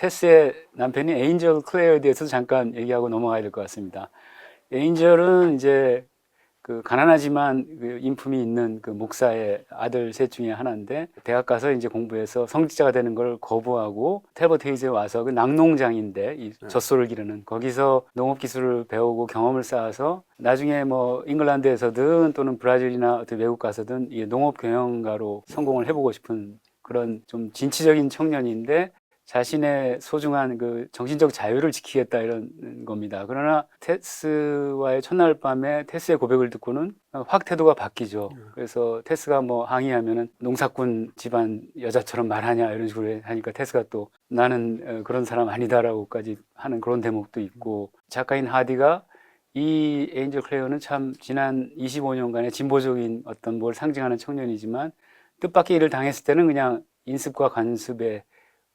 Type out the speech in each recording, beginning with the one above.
테스의 남편이 에인절 클레어에 대해서 잠깐 얘기하고 넘어가야 될 것 같습니다. 에인절은 이제 그 가난하지만 그 인품이 있는 그 목사의 아들 셋 중에 하나인데 대학 가서 이제 공부해서 성직자가 되는 걸 거부하고 텔버트 헤이즈에 와서 그 낙농장인데 이 네. 젖소를 기르는 거기서 농업 기술을 배우고 경험을 쌓아서 나중에 뭐 잉글랜드에서든 또는 브라질이나 어떤 외국 가서든 이 농업 경영가로 성공을 해보고 싶은 그런 좀 진취적인 청년인데 자신의 소중한 그 정신적 자유를 지키겠다 이런 겁니다. 그러나 테스와의 첫날 밤에 테스의 고백을 듣고는 확 태도가 바뀌죠. 그래서 테스가 뭐 항의하면은 농사꾼 집안 여자처럼 말하냐 이런 식으로 하니까 테스가 또 나는 어, 그런 사람 아니다라고까지 하는 그런 대목도 있고 작가인 하디가 이 에인절 클레어는 참 지난 25년간의 진보적인 어떤 뭘 상징하는 청년이지만 뜻밖의 일을 당했을 때는 그냥 인습과 관습에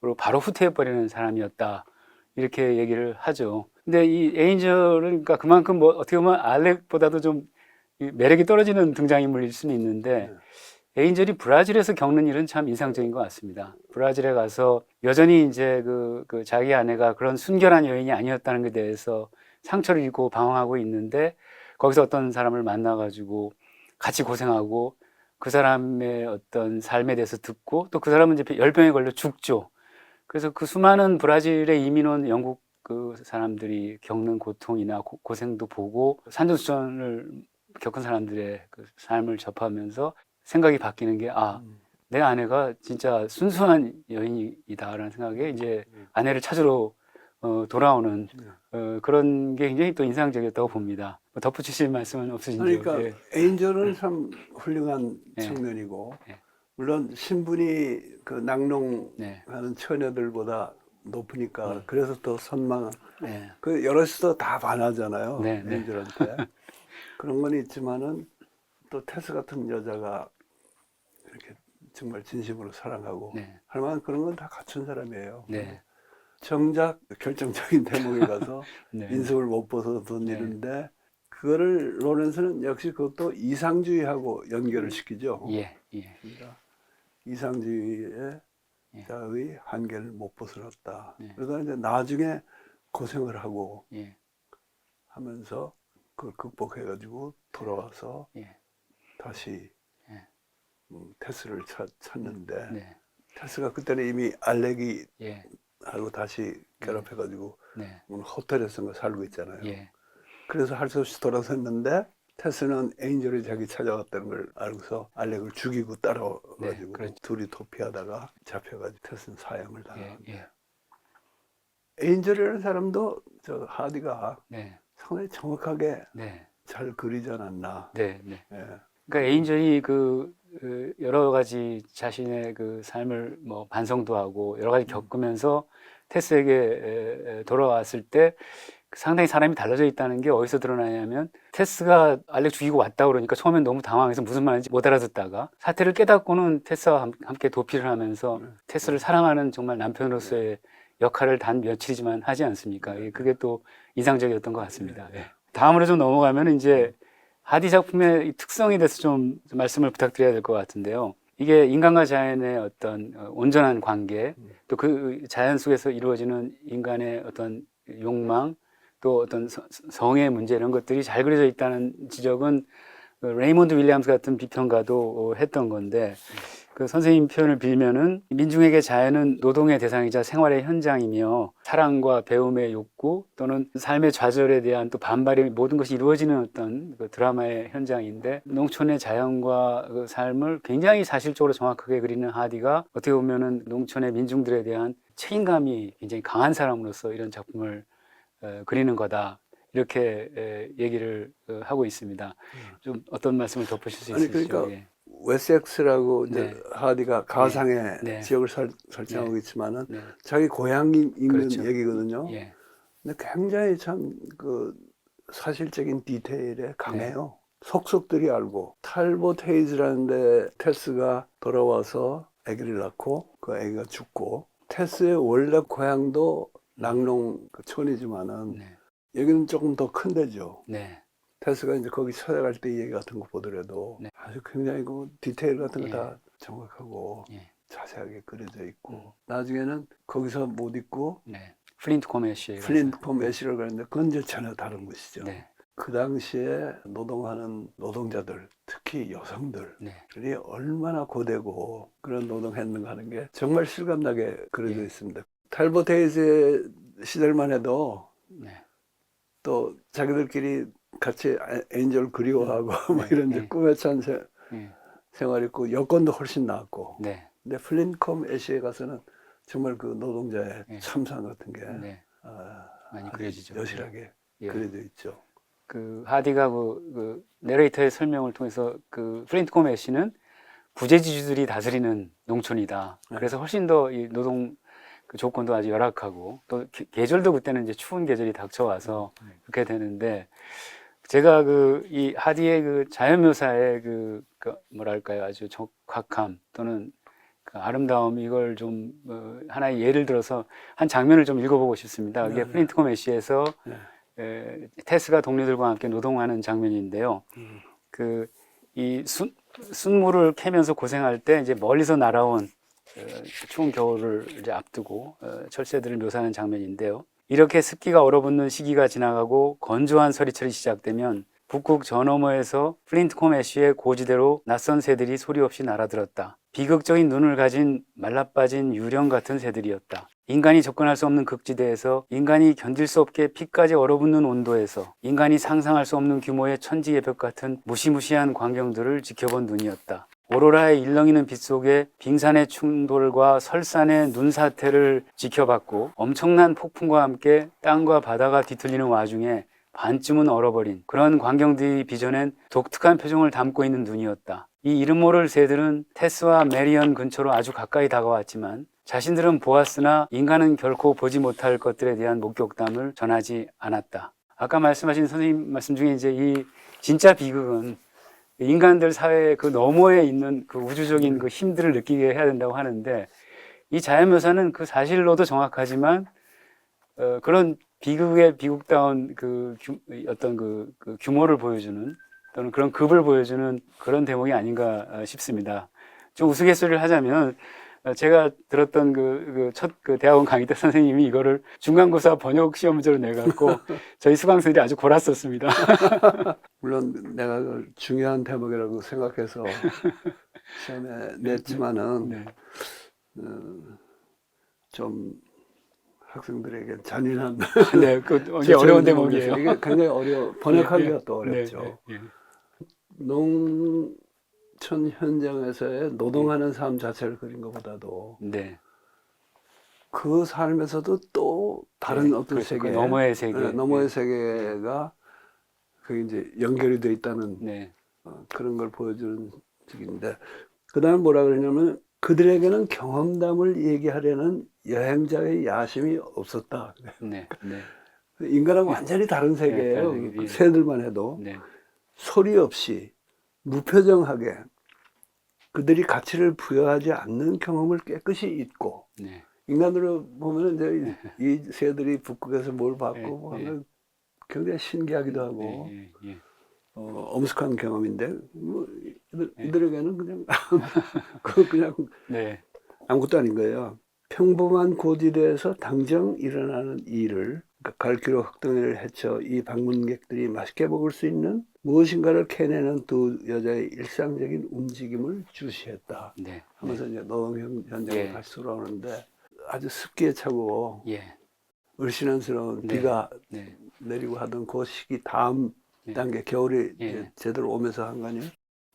로 바로 후퇴해버리는 사람이었다. 이렇게 얘기를 하죠. 근데 이 에인절은 그러니까 그만큼 뭐 어떻게 보면 알렉보다도 좀이 매력이 떨어지는 등장인물일 수는 있는데 에인절이 브라질에서 겪는 일은 참 인상적인 것 같습니다. 브라질에 가서 여전히 이제 그, 그 자기 아내가 그런 순결한 여인이 아니었다는 것에 대해서 상처를 입고 방황하고 있는데 거기서 어떤 사람을 만나가지고 같이 고생하고 그 사람의 어떤 삶에 대해서 듣고 또 그 사람은 이제 열병에 걸려 죽죠. 그래서 그 수많은 브라질의 이민 온 영국 그 사람들이 겪는 고통이나 고, 고생도 보고 산전수전을 겪은 사람들의 그 삶을 접하면서 생각이 바뀌는 게 아, 내 아내가 진짜 순수한 여인이다라는 생각에 이제 아내를 찾으러 어, 돌아오는 어, 그런 게 굉장히 또 인상적이었다고 봅니다. 뭐 덧붙이실 말씀은 없으신지요? 그러니까 예. 에인절은 참 훌륭한 네. 청년이고 네. 물론 신분이 그 낙농하는 네. 처녀들보다 높으니까 음. 그래서 더 선망. 네. 그 여럿이서 다 반하잖아요. 네, 네. 에인절한테 그런 건 있지만은 또 테스 같은 여자가 이렇게 정말 진심으로 사랑하고 네. 할 만한 그런 건 다 갖춘 사람이에요. 네. 정작 결정적인 대목에 가서 네. 인습을 못 벗어던 네. 일인데 그거를 로렌스는 역시 그것도 이상주의하고 연결을 시키죠. 예. 예. 그러니까 이상주의의 예. 자의 한계를 못 벗어났다. 네. 그러다 이제 나중에 고생을 하고 예. 하면서 그걸 극복해가지고 돌아와서 예. 다시 예. 음, 테스를 찾, 찾는데 네. 테스가 그때는 이미 알렉이 예. 하고 다시 결합해가지고 네. 오늘 호텔에서 살고 있잖아요. 예. 그래서 할 수 없이 돌아섰는데 테스는 에인절이 자기 찾아왔다는 걸 알고서 알렉을 죽이고 따라와가지고 네. 둘이 도피하다가 잡혀가지고 테스는 사형을 예. 당합니다. 예. 에인절이라는 사람도 저 하디가 네. 상당히 정확하게 네. 잘 그리지 않았나. 네. 네. 예. 그러니까 에인절이 그, 그 여러 가지 자신의 그 삶을 뭐 반성도 하고 여러 가지 겪으면서 테스에게 돌아왔을 때 상당히 사람이 달라져 있다는 게 어디서 드러나냐면 테스가 알렉 죽이고 왔다 그러니까 처음엔 너무 당황해서 무슨 말인지 못 알아듣다가 사태를 깨닫고는 테스와 함- 함께 도피를 하면서 테스를 사랑하는 정말 남편으로서의 역할을 단 며칠이지만 하지 않습니까? 예, 그게 또 인상적이었던 것 같습니다. 예. 다음으로 좀 넘어가면 이제 하디 작품의 이 특성에 대해서 좀 말씀을 부탁드려야 될 것 같은데요. 이게 인간과 자연의 어떤 어, 온전한 관계, 또 그 자연 속에서 이루어지는 인간의 어떤 욕망, 또 어떤 서- 성의 문제 이런 것들이 잘 그려져 있다는 지적은 그 레이몬드 윌리엄스 같은 비평가도 어, 했던 건데 그 선생님 표현을 빌면은 민중에게 자연은 노동의 대상이자 생활의 현장이며 사랑과 배움의 욕구 또는 삶의 좌절에 대한 또 반발의 모든 것이 이루어지는 어떤 그 드라마의 현장인데 농촌의 자연과 그 삶을 굉장히 사실적으로 정확하게 그리는 하디가 어떻게 보면은 농촌의 민중들에 대한 책임감이 굉장히 강한 사람으로서 이런 작품을 어, 그리는 거다. 이렇게 에, 얘기를 어, 하고 있습니다. 좀 어떤 말씀을 덧붙일 수 아니, 있으시죠? 그러니까 예. 웨섹스라고 이제 네. 하디가 가상의 네. 지역을 설, 설정하고 있지만은 네. 자기 고향이 있는 그렇죠. 얘기거든요. 예. 근데 굉장히 참 그 사실적인 디테일에 네. 강해요. 속속들이 알고 탈봇 헤이즈라는데 테스가 돌아와서 아기를 낳고 그 아기가 죽고 테스의 원래 고향도 낙농 그 촌이지만은 네. 여기는 조금 더 큰 데죠. 네. 테스가 이제 거기 찾아갈 때이 얘기 같은 거 보더라도 네. 아주 굉장히 그 디테일 같은 거 예. 다 정확하고 예. 자세하게 그려져 음. 있고 나중에는 거기서 못 있고 네. 플린트 코메시에 가서. 플린트폼 매시를 가는데 그건 이제 전혀 다른 것이죠. 네. 그 당시에 노동하는 노동자들, 특히 여성들이 네. 얼마나 고되고 그런 노동했는가 하는 게 정말 실감나게 그려져 예. 있습니다. 탈보 테이즈 시절만 해도 네. 또 자기들끼리 같이 아- 엔젤 그리워하고 뭐 네, 이런 네. 이제 꿈에 찬 세- 네. 생활이고 여건도 훨씬 나았고 네. 근데 플린컴 애쉬에 가서는 정말 그 노동자의 네. 참상 같은 게 네. 아, 많이 그려지죠. 여실하게 예. 그려져 있죠. 그 하디가 그, 그 내레이터의 설명을 통해서 그 플린트 코메시는 부재지주들이 다스리는 농촌이다. 네. 그래서 훨씬 더 이 노동 그 조건도 아주 열악하고 또 게- 계절도 그때는 이제 추운 계절이 닥쳐와서 네. 그렇게 되는데 제가 그 이 하디의 그 자연 묘사의 그, 그 뭐랄까요 아주 적확함 또는 그 아름다움 이걸 좀 어, 하나의 예를 들어서 한 장면을 좀 읽어보고 싶습니다. 네, 그게 네. 플린트 코 메시에서 네. 에, 테스가 동료들과 함께 노동하는 장면인데요. 음. 그이 순물을 캐면서 고생할 때 이제 멀리서 날아온 어, 추운 겨울을 이제 앞두고 어, 철새들을 묘사하는 장면인데요. 이렇게 습기가 얼어붙는 시기가 지나가고 건조한 서리철이 시작되면 북극 저 너머에서 플린트 코메쉬의 고지대로 낯선 새들이 소리 없이 날아들었다. 비극적인 눈을 가진 말라빠진 유령 같은 새들이었다. 인간이 접근할 수 없는 극지대에서 인간이 견딜 수 없게 피까지 얼어붙는 온도에서 인간이 상상할 수 없는 규모의 천지예벽 같은 무시무시한 광경들을 지켜본 눈이었다. 오로라의 일렁이는 빛 속에 빙산의 충돌과 설산의 눈사태를 지켜봤고 엄청난 폭풍과 함께 땅과 바다가 뒤틀리는 와중에 반쯤은 얼어버린 그런 광경들이 빚어낸 독특한 표정을 담고 있는 눈이었다. 이 이름 모를 새들은 테스와 메리언 근처로 아주 가까이 다가왔지만 자신들은 보았으나 인간은 결코 보지 못할 것들에 대한 목격담을 전하지 않았다. 아까 말씀하신 선생님 말씀 중에 이제 이 진짜 비극은 인간들 사회의 그 너머에 있는 그 우주적인 그 힘들을 느끼게 해야 된다고 하는데 이 자연 묘사는 그 사실로도 정확하지만 어, 그런 비극의 비극다운 그 규, 어떤 그, 그 규모를 보여주는 또는 그런 급을 보여주는 그런 대목이 아닌가 어, 싶습니다. 좀 우스갯소리를 하자면 어, 제가 들었던 그첫그 대학원 강의 때 선생님이 이거를 중간고사 번역 시험 문제로 내갖고 저희 수강생들이 아주 골았었습니다. 물론 내가 그걸 중요한 대목이라고 생각해서 시험에 냈지만은 네. 어, 좀 학생들에게 잔인한 네, 그 어려운 대목이에요. 이게 굉장히 어려 번역하기가 또 네, 어렵죠. 네, 네. 농 촌 현장에서의 노동하는 삶 자체를 그린 것보다도 네. 그 삶에서도 또 다른 네, 어떤 그렇죠. 세계, 그 너머의 세계. 네, 너머의 세계가 그게 이제 연결이 돼 있다는 네. 어, 그런 걸 보여주는 식인데 그 다음에 뭐라 그러냐면 그들에게는 경험담을 얘기하려는 여행자의 야심이 없었다. 네. 네. 인간하고 완전히 다른 세계예요. 다른 세계. 그 새들만 해도 네. 소리 없이 무표정하게 그들이 가치를 부여하지 않는 경험을 깨끗이 잊고 네. 인간으로 보면 이제 이, 이 새들이 북극에서 뭘 봤고 네, 뭐 네. 하면 굉장히 신기하기도 하고 네, 예, 예. 어, 엄숙한 경험인데 뭐 이들, 네. 이들에게는 그냥 그 그냥 네. 아무것도 아닌 거예요. 평범한 고지대에서 당장 일어나는 일을 갈기로 흙덩이를 헤쳐 이 방문객들이 맛있게 먹을 수 있는 무엇인가를 캐내는 두 여자의 일상적인 움직임을 주시했다. 네. 하면서 이제 노동 현- 현장에 예. 다시 돌아오는데 아주 습기에 차고 예. 을씨년스러운 네. 비가 네. 내리고 하던 그 시기 다음 네. 단계 겨울이 예. 제대로 오면서 한거 아니에요?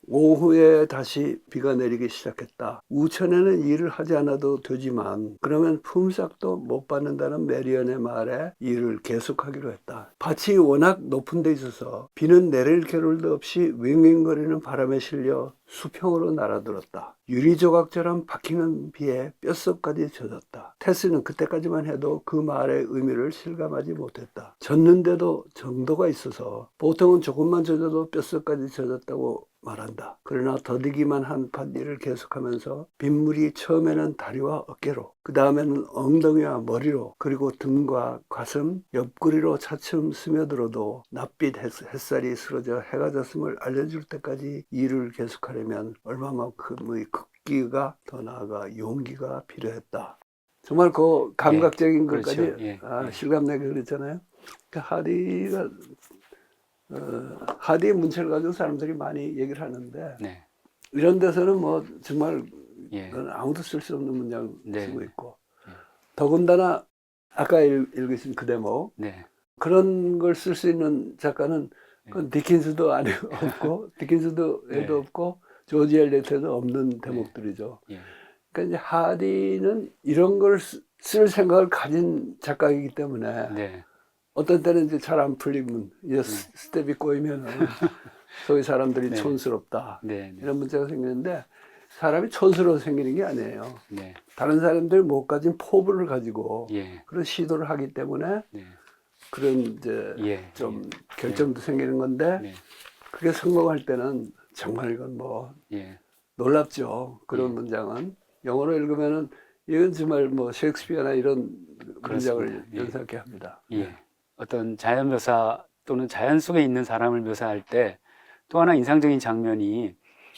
오후에 다시 비가 내리기 시작했다. 우천에는 일을 하지 않아도 되지만 그러면 품삯도 못 받는다는 메리언의 말에 일을 계속하기로 했다. 밭이 워낙 높은 데 있어서 비는 내릴 겨를도 없이 윙윙거리는 바람에 실려 수평으로 날아들었다. 유리 조각처럼 박히는 비에 뼛속까지 젖었다. 테스는 그때까지만 해도 그 말의 의미를 실감하지 못했다. 젖는데도 정도가 있어서 보통은 조금만 젖어도 뼛속까지 젖었다고 말한다. 그러나 더디기만 한 밭일을 계속하면서 빗물이 처음에는 다리와 어깨로, 그 다음에는 엉덩이와 머리로, 그리고 등과 가슴, 옆구리로 차츰 스며들어도 낯빛 햇- 햇살이 쓰러져 해가 졌음을 알려줄 때까지 일을 계속하려면 얼마만큼의 극- 용기가 더 나아가 용기가 필요했다. 정말 그 감각적인 그렇죠. 것까지 예, 아, 예. 실감내게 그랬잖아요. 그 하디가 어, 하디의 문체를 가지고 사람들이 많이 얘기를 하는데 네. 이런 데서는 뭐 정말 예. 그건 아무도 쓸 수 없는 문장 네. 쓰고 있고 예. 더군다나 아까 읽, 읽으신 그 대목 네. 그런 걸 쓸 수 있는 작가는 그건 디킨스도 안에 없고 디킨스도 네. 에도 없고 조지 엘리트에도 없는 대목들이죠. 예. 그러니까 이제 하디는 이런 걸 쓸 생각을 가진 작가이기 때문에 네. 어떤 때는 이제 잘 안 풀리면 이제 스- 스텝이 꼬이면 소위 사람들이 네. 촌스럽다 네. 네. 이런 문제가 생기는데 사람이 촌스러워 생기는 게 아니에요. 네. 다른 사람들 못 가진 포부를 가지고 예. 그런 시도를 하기 때문에 네. 그런 이제 예. 좀 결점도 생기는 건데 네. 그게 성공할 때는 정말 이건 뭐 예. 놀랍죠. 그런 예. 문장은 영어로 읽으면은 이건 정말 뭐 셰익스피어나 이런 문장을. 예. 연상케 합니다. 예. 어떤 자연 묘사 또는 자연 속에 있는 사람을 묘사할 때 또 하나 인상적인 장면이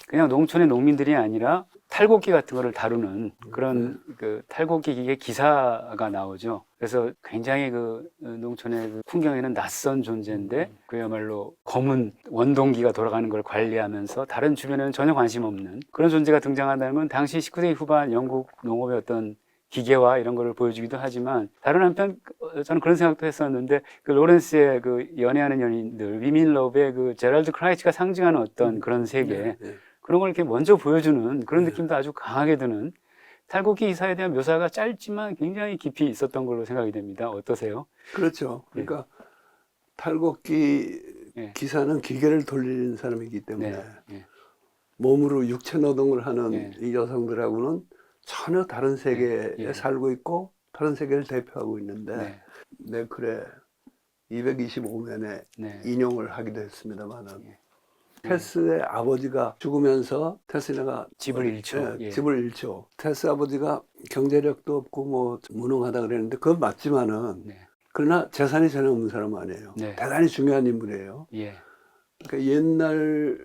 그냥 농촌의 농민들이 아니라 탈곡기 같은 거를 다루는 그런 그 탈곡기 기계 기사가 나오죠. 그래서 굉장히 그 농촌의 그 풍경에는 낯선 존재인데 그야말로 검은 원동기가 돌아가는 걸 관리하면서 다른 주변에는 전혀 관심 없는 그런 존재가 등장한다는 건 당시 19세기 후반 영국 농업의 어떤 기계와 이런 거를 보여주기도 하지만 다른 한편 어, 저는 그런 생각도 했었는데 그 로렌스의 그 연애하는 연인들 위민 러브의 그 제랄드 크라이치가 상징하는 어떤 그런 세계 예. 그런 걸 이렇게 먼저 보여주는 그런 네. 느낌도 아주 강하게 드는 탈곡기 기사에 대한 묘사가 짧지만 굉장히 깊이 있었던 걸로 생각이 됩니다. 어떠세요? 그렇죠. 그러니까 탈곡기 예. 기사는 기계를 돌리는 사람이기 때문에 네. 예. 몸으로 육체 노동을 하는 예. 이 여성들하고는 전혀 다른 세계에 예. 살고 있고 다른 세계를 대표하고 있는데 네. 네 그래 225면에 네. 인용을 하기도 했습니다만은 예. 테스의 아버지가 죽으면서 테스네가 집을 잃죠. 예, 예. 집을 잃죠. 테스 아버지가 경제력도 없고 뭐 무능하다 그랬는데 그건 맞지만은 네. 그러나 재산이 전혀 없는 사람 아니에요. 네. 대단히 중요한 인물이에요. 예. 그러니까 옛날에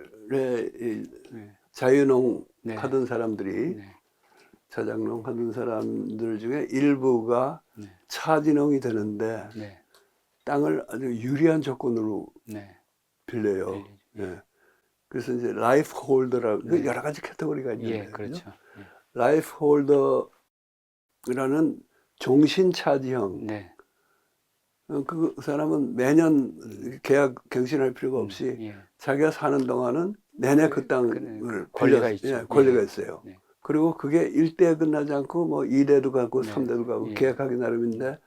이 네. 자유농 네. 하던 사람들이 네. 자작농 하던 사람들 중에 일부가 네. 차진농이 되는데 네. 땅을 아주 유리한 조건으로 네. 빌려요. 네. 예. 그래서 이제 라이프 홀더라고 그 네. 여러 가지 카테고리가 있는데 예, 그렇죠. 라이프 홀더라는 종신 차지형 네. 어, 그 사람은 매년 계약 갱신할 필요가 없이 예. 자기가 사는 동안은 내내 그 땅을 그 권리가 빌려- 있죠. 예, 권리가 예. 있어요. 네. 그리고 그게 1대에 끝나지 않고 뭐 2대도 가고 네. 3대도 가고 예. 계약하기 나름인데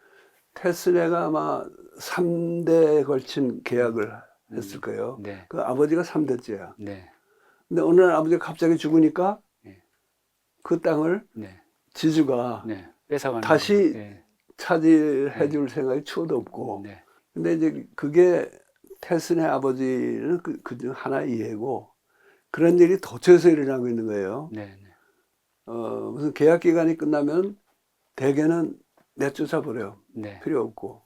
테슬라가 아마 3대에 걸친 계약을 했을 거예요. 네. 그 아버지가 3대째야. 네. 근데 어느 날 아버지가 갑자기 죽으니까 예. 그 땅을 네. 지주가 네. 다시 거. 네. 차지해 줄 생각이 추호도 없고. 네. 근데 이제 그게 테슨의 아버지는 그, 그중 하나 이해고 그런 일이 도처에서 일어나고 있는 거예요. 네. 네. 어, 무슨 계약 기간이 끝나면 대개는 내쫓아 버려 요. 네. 필요 없고.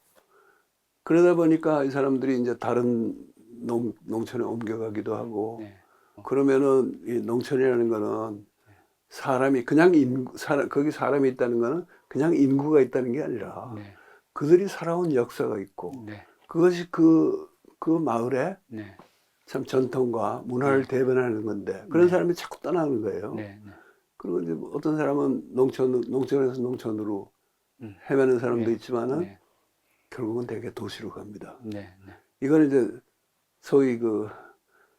그러다 보니까 이 사람들이 이제 다른 농, 농촌에 옮겨가기도 하고 네. 그러면은 이 농촌이라는 거는 사람이 그냥 인구, 사람, 거기 사람이 있다는 거는 그냥 인구가 있다는 게 아니라 네. 그들이 살아온 역사가 있고 네. 그것이 그, 그 마을에 네. 참 전통과 문화를 대변하는 건데 그런 네. 사람이 자꾸 떠나는 거예요. 네. 네. 그리고 이제 어떤 사람은 농촌, 농촌에서 농촌으로 음. 헤매는 사람도 네. 있지만은 네. 결국은 대개 도시로 갑니다. 네. 네. 이거는 이제 소위 그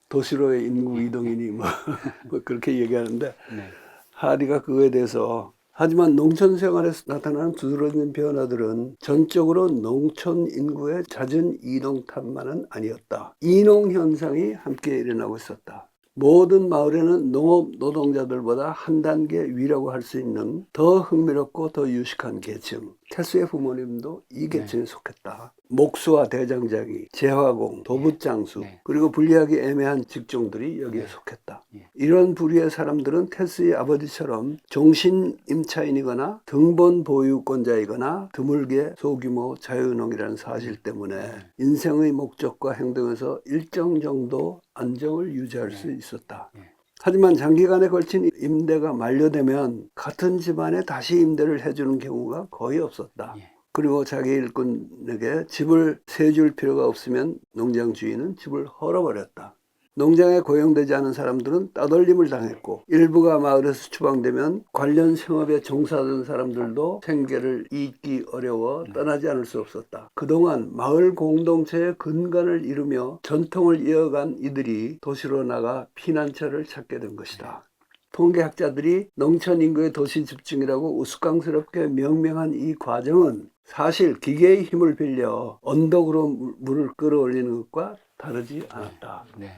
도시로의 인구 이동이니 뭐, 뭐 그렇게 얘기하는데 네. 하리가 그거에 대해서 하지만 농촌 생활에서 나타나는 두드러진 변화들은 전적으로 농촌 인구의 잦은 이동 탓만은 아니었다. 이농 현상이 함께 일어나고 있었다. 모든 마을에는 농업 노동자들보다 한 단계 위라고 할 수 있는 더 흥미롭고 더 유식한 계층. 태수의 부모님도 이 계층에 속했다. 목수와 대장장이, 재화공, 도부장수, 네. 그리고 분리하기 애매한 직종들이 여기에 네. 속했다. 예. 이런 부류의 사람들은 테스의 아버지처럼 종신 임차인이거나 등본 보유권자이거나 드물게 소규모 자유농이라는 사실 때문에 인생의 목적과 행동에서 일정 정도 안정을 유지할 수 있었다. 예. 하지만 장기간에 걸친 임대가 만료되면 같은 집안에 다시 임대를 해주는 경우가 거의 없었다. 예. 그리고 자기 일꾼에게 집을 세 줄 필요가 없으면 농장 주인은 집을 헐어버렸다. 농장에 고용되지 않은 사람들은 따돌림을 당했고 일부가 마을에서 추방되면 관련 생업에 종사하던 사람들도 생계를 잇기 어려워 떠나지 않을 수 없었다. 그동안 마을 공동체의 근간을 이루며 전통을 이어간 이들이 도시로 나가 피난처를 찾게 된 것이다. 통계학자들이 농촌 인구의 도시 집중이라고 우스꽝스럽게 명명한 이 과정은 사실 기계의 힘을 빌려 언덕으로 물- 물을 끌어올리는 것과 다르지 않았다. 네.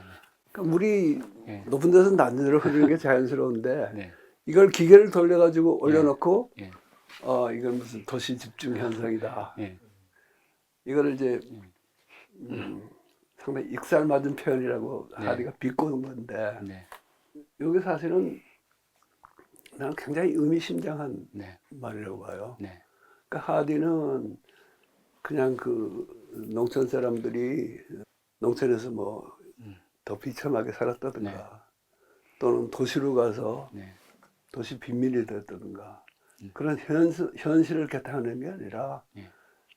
그러니까 물이 네. 높은 데서 낮은 데로 흐르는 게 자연스러운데 네. 이걸 기계를 돌려가지고 올려놓고 예. 어 이건 무슨 도시 집중 현상이다. 예. 이거를 이제 음, 상당히 익살 맞은 표현이라고 네. 하디가 비꼬는 건데 네. 여기 사실은 나는 굉장히 의미심장한 네. 말이라고 봐요. 네. 그러니까 하디는 그냥 그 농촌 사람들이 농촌에서 뭐 더 비참하게 살았다든가 네. 또는 도시로 가서 네. 도시 빈민이 됐다든가 음. 그런 현실, 현실을 개탄하는 게 아니라 예.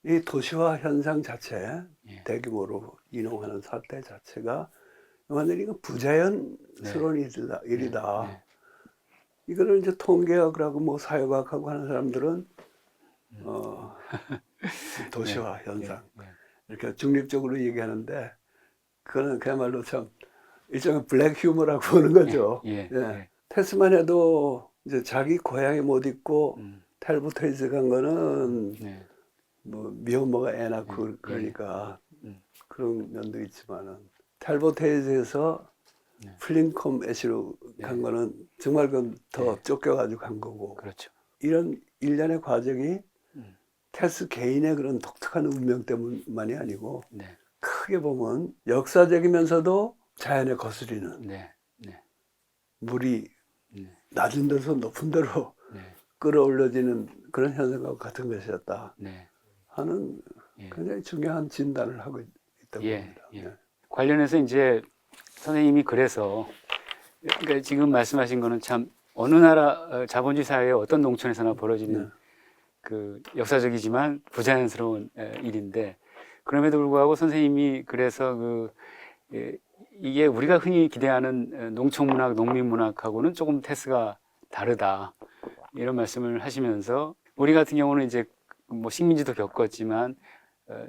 이 도시화 현상 자체 예. 대규모로 이농하는 사태 자체가 완전히 이거 부자연스러운 일이다. 일이다. 네. 이거를 이제 통계학하고 뭐 사회과학하고 하는 사람들은 음. 어, 도시화 현상 예. 이렇게 중립적으로 얘기하는데 그거는 그야말로 참 일종의 블랙 휴머라고 보는 거죠. 예. 예. 예. 테스만 해도 이제 자기 고향에 못 있고 음. 탈부테이즈 간 거는 네. 뭐 미혼모가 애 낳고 예. 그러니까 음. 그런 면도 있지만은 탈부테이즈에서 네. 플링콤 애쉬로 간 예. 거는 정말 그건 더 예. 쫓겨가지고 간 거고 그렇죠. 이런 일련의 과정이 음. 테스 개인의 그런 독특한 운명 때문만이 아니고 네. 크게 보면 역사적이면서도 자연에 거스리는 네. 네. 물이 네. 낮은 데서 높은 데로 네. 끌어올려지는 그런 현상과 같은 것이었다 네. 하는 예. 굉장히 중요한 진단을 하고 있- 있다고 예, 봅니다. 예. 네. 관련해서 이제 선생님이 그래서 그러니까 지금 말씀하신 거는 참 어느 나라 어, 자본주의 사회에 어떤 농촌에서나 벌어지는 네. 그 역사적이지만 부자연스러운 에, 일인데 그럼에도 불구하고 선생님이 그래서 그 예, 이게 우리가 흔히 기대하는 에, 농촌 문학, 농민 문학하고는 조금 테스가 다르다. 이런 말씀을 하시면서 우리 같은 경우는 이제 뭐 식민지도 겪었지만 어,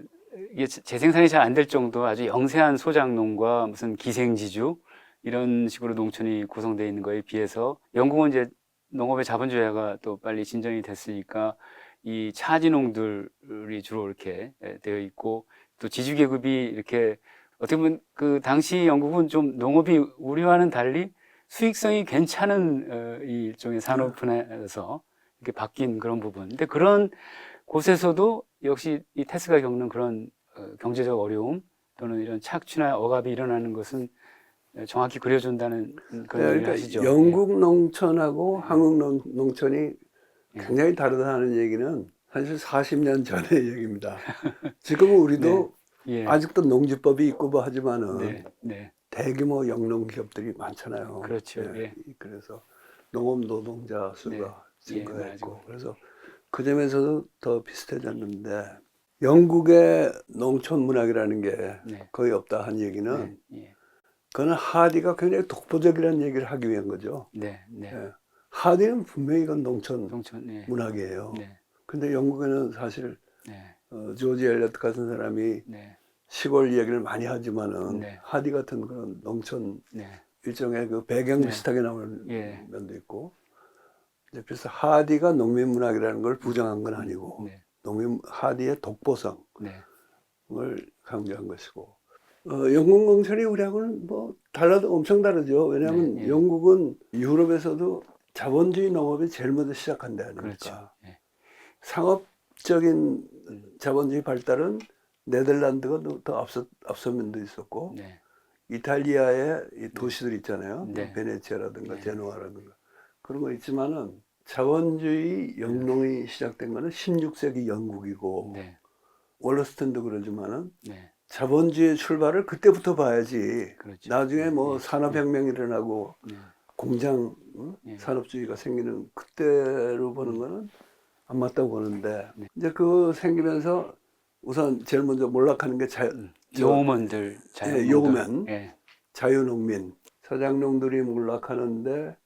이게 재- 재생산이 잘 안 될 정도 아주 영세한 소작농과 무슨 기생지주 이런 식으로 농촌이 구성되어 있는 거에 비해서 영국은 이제 농업의 자본주의화가 또 빨리 진전이 됐으니까 이 차지농들이 주로 이렇게 예, 되어 있고 또 지주계급이 이렇게 어떻게 보면 그 당시 영국은 좀 농업이 우리와는 달리 수익성이 괜찮은 어, 이 일종의 산업 분야에서 이렇게 바뀐 그런 부분. 근데 그런 곳에서도 역시 이 테스가 겪는 그런 어, 경제적 어려움 또는 이런 착취나 억압이 일어나는 것은 어, 정확히 그려준다는 그런 네, 그러니까 하시죠. 영국 농촌하고 한국 농, 농촌이 예. 굉장히 다르다는 얘기는 사실 40년 전의 얘기입니다. 지금은 우리도 예. 예. 아직도 농지법이 있고 뭐 하지만은 네, 네, 대규모 영농 기업들이 많잖아요. 그렇죠. 예. 그래서 농업 노동자 수가 네. 증가했고 맞아요. 그래서 그 점에서도 더 비슷해졌는데 영국의 농촌 문학이라는 게 네. 거의 없다 한 얘기는 네, 예. 그거는 하디가 굉장히 독보적이라는 얘기를 하기 위한 거죠. 네, 네. 예. 하디는 분명히 이건 농촌 농촌, 네, 문학이에요. 네, 근데 영국에는 사실 네, 어, 조지 엘리엇 같은 사람이 네, 시골 이야기를 많이 하지만은 네. 하디 같은 그런 농촌 네, 일종의 그 배경 네. 비슷하게 나오는 예. 면도 있고 이제 그래서 하디가 농민 문학이라는 걸 부정한 건 아니고 네, 농민 하디의 독보성을 네, 강조한 것이고 어, 영국 농촌이 우리하고는 뭐 달라도 엄청 다르죠 왜냐하면 네, 예. 영국은 유럽에서도 자본주의 농업이 제일 먼저 시작한 데 아닙니까 그렇죠. 예. 상업적인 자본주의 발달은 네덜란드가 더 앞서 앞선 면도 있었고 네, 이탈리아의 이 도시들 있잖아요. 뭐 네. 베네치아라든가 네. 제노아라든가 그런 거 있지만은 자본주의 영농이 시작된 거는 16세기 영국이고 네, 월러스턴도 그러지만은 네, 자본주의 출발을 그때부터 봐야지. 그렇죠. 나중에 뭐 네, 산업혁명이 일어나고 네, 공장 응? 예. 산업주의가 생기는 그때로 보는 거는 안 맞다고 보는데 네. 이제 그 생기면서 우선 제일 먼저 몰락하는 게 자, 저 요먼들 예, 요먼. 예. 자유농민 사장농들이 몰락하는데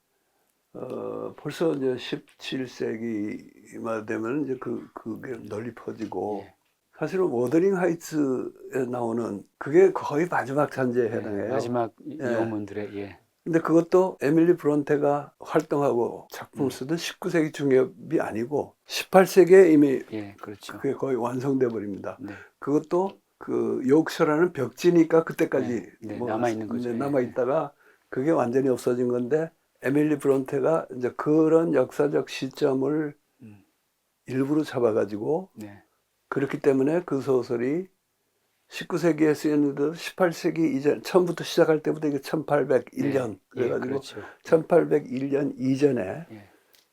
어, 벌써 이제 17세기만 되면 이제 그 그게 널리 퍼지고 예. 사실은 워더링 하이츠에 나오는 그게 거의 마지막 잔재에 예, 해당해요. 마지막 예. 요먼들의 예. 근데 그것도 에밀리 브론테가 활동하고 음. 작품을 쓰던 19세기 중엽이 아니고 18세기에 이미 예, 그렇죠. 그게 거의 완성돼 버립니다. 네. 그것도 그 요크셔라는 벽지니까 그때까지 네, 네, 남아 있는 거죠. 예. 남아 있다가 그게 완전히 없어진 건데 에밀리 브론테가 이제 그런 역사적 시점을 음. 일부러 잡아가지고 네. 그렇기 때문에 그 소설이 19세기에 쓰였는데도 18세기 이전 처음부터 시작할 때부터 이게 1801년 예, 그래가지고 그렇죠. 1801년 이전에 예.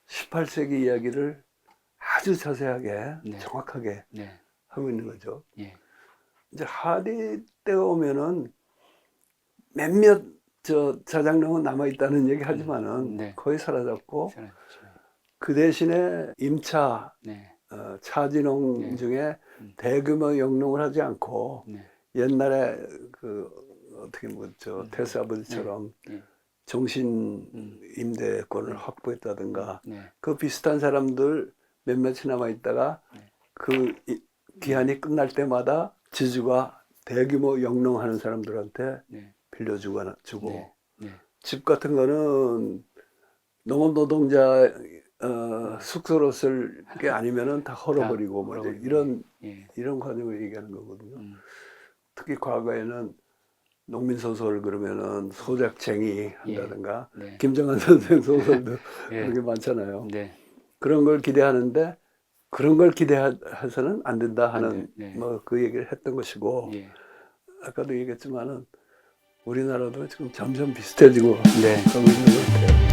18세기 이야기를 아주 자세하게 네. 정확하게 네. 하고 있는 거죠. 예. 이제 하디 때가 오면은 몇몇 저 자장령은 남아 있다는 얘기 하지만은 네. 거의 사라졌고 그렇죠. 그 대신에 임차 네. 어, 차진홍 네. 중에 음. 대규모 영농을 하지 않고 네. 옛날에 그 어떻게 뭐저 음. 테스 아버지처럼 네. 정신 음. 임대권을 확보했다든가 네. 그 비슷한 사람들 몇몇이 남아 있다가 네. 그 이- 기한이 끝날 때마다 지주가 대규모 영농하는 사람들한테 네. 빌려주고 주고 네. 네. 집 같은 거는 농업 노동자 어, 숙소로 쓸 게 아니면은 다 헐어버리고 뭐 이제 헐어버리고. 이런 예. 이런 과정을 얘기하는 거거든요. 음. 특히 과거에는 농민 소설 그러면은 소작쟁이 한다든가 네. 김정한 선생 소설도 예. 그런 게 많잖아요. 네. 그런 걸 기대하는데 그런 걸 기대해서는 안 된다 하는 네, 네. 뭐 그 얘기를 했던 것이고 예. 아까도 얘기했지만은 우리나라도 지금 점점 비슷해지고 네. 가고 있는 것 같아요.